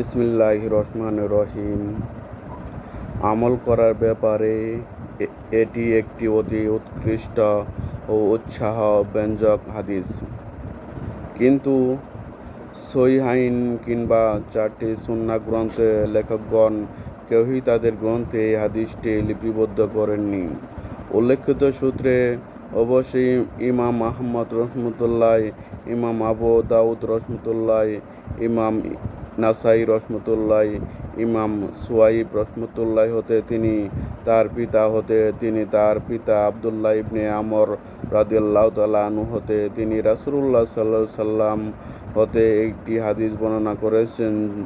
বিসমিল্লাহ রহমান রহিম। আমল করার ব্যাপারে এটি একটি অতি উৎকৃষ্ট ও উৎসাহ ব্যঞ্জক হাদিস। কিন্তু সহিহাইন কিংবা চারটি সুন্না গ্রন্থে লেখকগণ কেউই তাদের গ্রন্থে এই হাদিসটি লিপিবদ্ধ করেননি। উল্লেখিত সূত্রে অবশ্যই ইমাম আহমদ রহমতুল্লাহ, ইমাম আবু দাউদ রহমতুল্লাহ, ইমাম নাসাই রহমতুল্লাহ, ইমাম সুয়াইব রহমতুল্লাহ হতে তিনি তার পিতা হতে তিনি তার পিতা আবদুল্লাহ ইবনে আমর রাদিয়াল্লাহ তালা হতে তিনি রাসুল্লাহ সাল্লাহ সাল্লাম হতে একটি হাদিস বর্ণনা করেছেন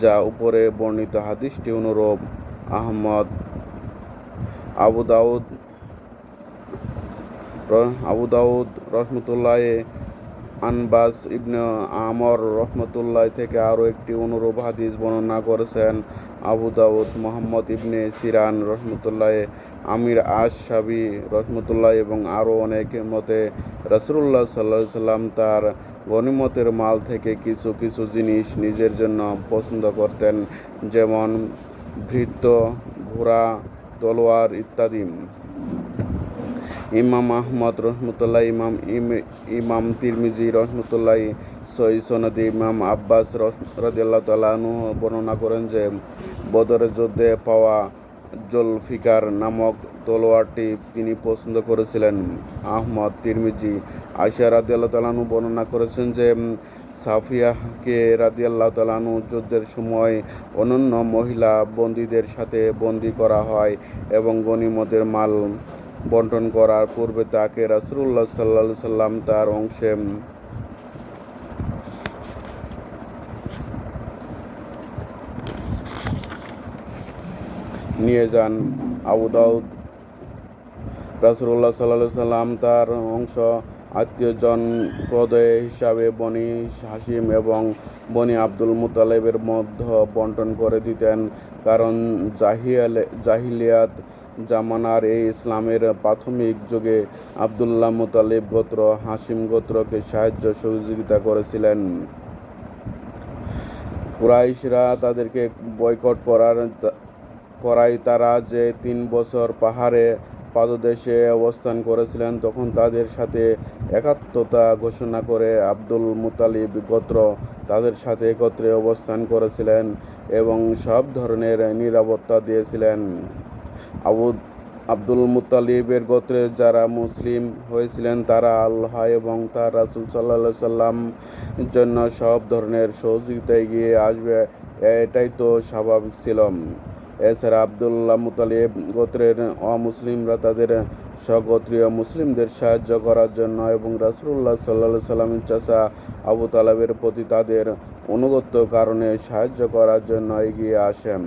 যা উপরে বর্ণিত হাদিসটি অনুরূপ। আহমদ, আবু দাউদ, র- আবু রহমতুল্লাহ আনবাস ইবনে আমর রহমতুল্লাহ থেকে আরও একটি অনুরূপ হাদিস বর্ণনা করেছেন। Abu Dawud Muhammad ibn Sirin রহমতুল্লাহ, আমির আশ সাবি রহমতুল্লাহ এবং আরও অনেকের মতে রসুল্লাহ সাল্লাহ সাল্লাম তার গনিমতের মাল থেকে কিছু কিছু জিনিস নিজের জন্য পছন্দ করতেন, যেমন ভৃত্য, ঘোড়া, তলোয়ার ইত্যাদি। ইমাম আহমদ রহমতুল্লাহ, ইমাম ইম- ইমাম তিরমিজি রহমতুল্লাহ সই সনদি ইমাম আব্বাস রদিয়াল্লাহ তালু বর্ণনা করেন যে, বদরের যুদ্ধে পাওয়া জলফিকার নামক তলোয়ারটি তিনি পছন্দ করেছিলেন। আহমদ তিরমিজি আয়সা রাদিয়াল্লাহ তালানু বর্ণনা করেছেন যে সাফিয়াকে রাদিয়াল্লাহ তালানু যুদ্ধের সময় অনন্য মহিলা বন্দীদের সাথে বন্দি করা হয় এবং গনিমতের মাল বন্টন করার পূর্বে তাকে রাসুল্লাহ সাল্লা সাল্লাম তার অংশে নিয়ে যান। আবু দাউদ রাসুল্লাহ সাল্লাহ সাল্লাম তার অংশ আত্মীয়জন প্রদয় হিসাবে বনি হাসিম এবং বনি আব্দুল মুতালেবের মধ্যে বন্টন করে দিতেন। কারণ জাহিয়ালে জাহিলিয়াত জামানার এই ইসলামের প্রাথমিক যুগে আবদুল্লাহ মুতালিব গোত্র হাসিম গোত্রকে সাহায্য সহযোগিতা করেছিলেন। কুরাইশরা তাদেরকে বয়কট করার করায় তারা যে তিন বছর পাহাড়ে পাদদেশে অবস্থান করেছিলেন, তখন তাদের সাথে একাত্মতা ঘোষণা করে আব্দুল মুতালিব গোত্র তাদের সাথে একত্রে অবস্থান করেছিলেন এবং সব ধরনের নিরাপত্তা দিয়েছিলেন। আবু আব্দুল মুতালিবের গোত্রে যারা মুসলিম হয়েছিলেন, তারা আল্লাহ এবং তার রাসুল সাল্লা সাল্লাম জন্য সব ধরনের সহযোগিতা এগিয়ে আসবে, এটাই তো স্বাভাবিক ছিল। এছাড়া আবদুল্লাহ মুতালিব গোত্রের অমুসলিমরা তাদের স্বগোত্রীয় মুসলিমদের সাহায্য করার জন্য এবং রাসুল্লাহ সাল্লা সাল্লামের চাচা আবু তালাবের প্রতি তাদের অনুগত্য কারণে সাহায্য করার জন্য এগিয়ে আসেন।